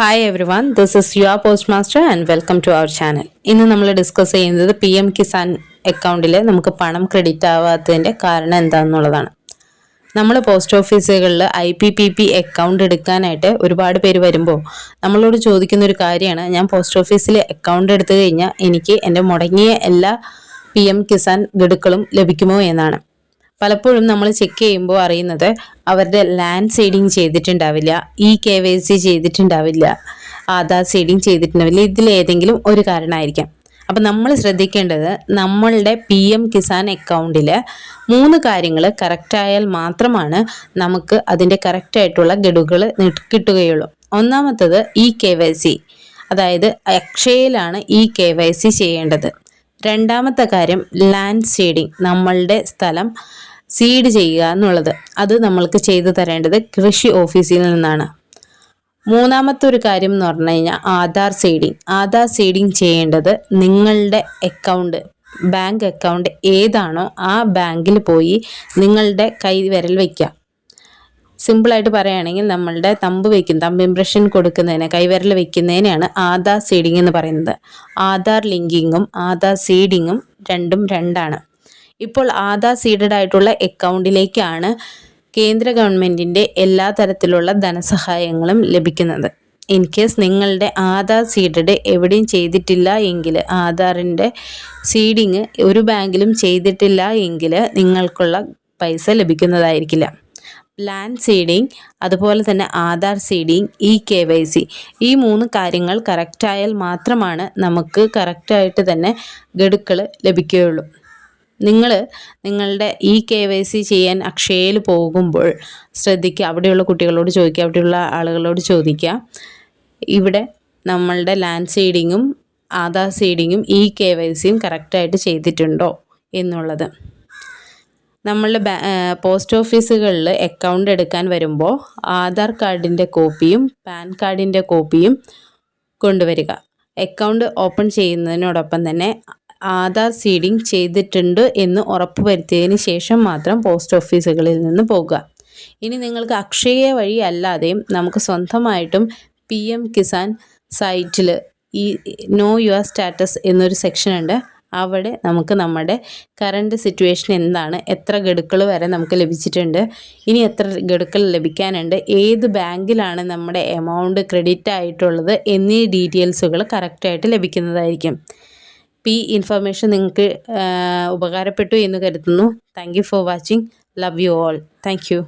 Hi everyone this is your post master and welcome to our channel ഇന്ന് നമ്മൾ discuss ചെയ്യുന്നത് P M Kisan അക്കൗണ്ടിൽ നമുക്ക് പണം ക്രെഡിറ്റ് ആവാത്തതിന്റെ കാരണം എന്താണെന്നുള്ളതാണ് നമ്മൾ പോസ്റ്റ് ഓഫീസുകളിൽ I P P P account എടുക്കാനായിട്ട് ഒരുപാട് പേര് വരുമ്പോൾ നമ്മളോട് ചോദിക്കുന്ന ഒരു കാര്യമാണ്. ഞാൻ പോസ്റ്റ് ഓഫീസിൽ അക്കൗണ്ട് എടുത്തു കഴിഞ്ഞാൽ എനിക്ക് എന്റെ മുടങ്ങിയ എല്ലാ പി എം കിസാൻ ഗഡുക്കളും ലഭിക്കുമോ എന്നാണ്. പലപ്പോഴും നമ്മൾ ചെക്ക് ചെയ്യുമ്പോൾ അറിയുന്നത് അവരുടെ ലാൻഡ് സീഡിങ് ചെയ്തിട്ടുണ്ടാവില്ല ഇ കെ വൈ സി ചെയ്തിട്ടുണ്ടാവില്ല ആധാർ സീഡിങ് ചെയ്തിട്ടുണ്ടാവില്ല ഇതിലേതെങ്കിലും ഒരു കാരണമായിരിക്കാം. അപ്പം നമ്മൾ ശ്രദ്ധിക്കേണ്ടത് നമ്മളുടെ പി എം കിസാൻ അക്കൗണ്ടിൽ മൂന്ന് കാര്യങ്ങൾ കറക്റ്റായാൽ മാത്രമാണ് നമുക്ക് അതിന്റെ കറക്റ്റായിട്ടുള്ള ഗഡുകൾ കിട്ടുകയുള്ളൂ. ഒന്നാമത്തത് ഇ കെ വൈ സി അതായത് അക്ഷയയിലാണ് ഇ കെ വൈ സി ചെയ്യേണ്ടത്. രണ്ടാമത്തെ കാര്യം ലാൻഡ് സീഡിങ് നമ്മളുടെ സ്ഥലം സീഡ് ചെയ്യുക എന്നുള്ളത്. അത് നമ്മൾക്ക് ചെയ്തു തരേണ്ടത് കൃഷി ഓഫീസിൽ നിന്നാണ്. മൂന്നാമത്തെ ഒരു കാര്യം എന്ന് പറഞ്ഞു കഴിഞ്ഞാൽ ആധാർ സീഡിങ് ആധാർ സീഡിങ് ചെയ്യേണ്ടത് നിങ്ങളുടെ അക്കൗണ്ട് ബാങ്ക് അക്കൗണ്ട് ഏതാണോ ആ ബാങ്കിൽ പോയി നിങ്ങളുടെ കൈ വിരൽ വയ്ക്കുക. സിമ്പിളായിട്ട് പറയുകയാണെങ്കിൽ നമ്മളുടെ തമ്പ് വയ്ക്കും തമ്പ് ഇംപ്രഷൻ കൊടുക്കുന്നതിന് കൈവിരൽ വയ്ക്കുന്നതിനെയാണ് ആധാർ സീഡിംഗ് എന്ന് പറയുന്നത്. ആധാർ ലിങ്കിങ്ങും ആധാർ സീഡിങ്ങും രണ്ടും രണ്ടാണ്. ഇപ്പോൾ ആധാർ സീഡഡ് ആയിട്ടുള്ള അക്കൗണ്ടിലേക്കാണ് കേന്ദ്ര ഗവൺമെന്റിന്റെ എല്ലാ തരത്തിലുള്ള ധനസഹായങ്ങളും ലഭിക്കുന്നത്. ഇൻ കേസ് നിങ്ങളുടെ ആധാർ സീഡഡ് എവിടെയും ചെയ്തിട്ടില്ല എങ്കിൽ ആധാറിന്റെ സീഡിങ് ഒരു ബാങ്കിലും ചെയ്തിട്ടില്ല എങ്കിൽ നിങ്ങൾക്കുള്ള പൈസ ലഭിക്കുന്നതായിരിക്കില്ല. ലാൻഡ് സീഡിങ് അതുപോലെ തന്നെ Aadhaar seeding E K Y C ഈ മൂന്ന് കാര്യങ്ങൾ കറക്റ്റായാൽ മാത്രമാണ് നമുക്ക് കറക്റ്റായിട്ട് തന്നെ ഗഡുക്കൾ ലഭിക്കുകയുള്ളൂ. നിങ്ങൾ നിങ്ങളുടെ ഈ കെ വൈ സി ചെയ്യാൻ അക്ഷയയിൽ പോകുമ്പോൾ ശ്രദ്ധിക്കുക. അവിടെയുള്ള കുട്ടികളോട് ചോദിക്കുക അവിടെയുള്ള ആളുകളോട് ചോദിക്കുക. ഇവിടെ നമ്മളുടെ ലാൻഡ് സീഡിങ്ങും ആധാർ സീഡിങ്ങും ഈ കെ വൈ സിയും കറക്റ്റായിട്ട് ചെയ്തിട്ടുണ്ടോ എന്നുള്ളത്. നമ്മളുടെ പോസ്റ്റ് ഓഫീസുകളിൽ അക്കൗണ്ട് എടുക്കാൻ വരുമ്പോൾ ആധാർ കാർഡിന്റെ കോപ്പിയും പാൻ കാർഡിന്റെ കോപ്പിയും കൊണ്ടുവരിക. അക്കൗണ്ട് ഓപ്പൺ ചെയ്യുന്നതിനോടൊപ്പം തന്നെ ആധാർ സീഡിംഗ് ചെയ്തിട്ടുണ്ട് എന്ന് ഉറപ്പുവരുത്തിയതിന് ശേഷം മാത്രം പോസ്റ്റ് ഓഫീസുകളിൽ നിന്ന് പോകുക. ഇനി നിങ്ങൾക്ക് അക്ഷയ വഴി അല്ലാതെയും നമുക്ക് സ്വന്തമായിട്ടും പി എം കിസാൻ സൈറ്റിൽ ഈ നോ യുവർ സ്റ്റാറ്റസ് എന്നൊരു സെക്ഷൻ ഉണ്ട്. അവിടെ നമുക്ക് നമ്മുടെ കറണ്ട് സിറ്റുവേഷൻ എന്താണ് എത്ര ഗഡുക്കൾ വരെ നമുക്ക് ലഭിച്ചിട്ടുണ്ട് ഇനി എത്ര ഗഡുക്കൾ ലഭിക്കാനുണ്ട് ഏത് ബാങ്കിലാണ് നമ്മുടെ എമൗണ്ട് ക്രെഡിറ്റ് ആയിട്ടുള്ളത് എന്നീ ഡീറ്റെയിൽസുകൾ കറക്റ്റായിട്ട് ലഭിക്കുന്നതായിരിക്കും. ഈ ഇൻഫർമേഷൻ നിങ്ങൾക്ക് ഉപകാരപ്പെട്ടു എന്ന് കരുതുന്നു. Thank you for watching love you all thank you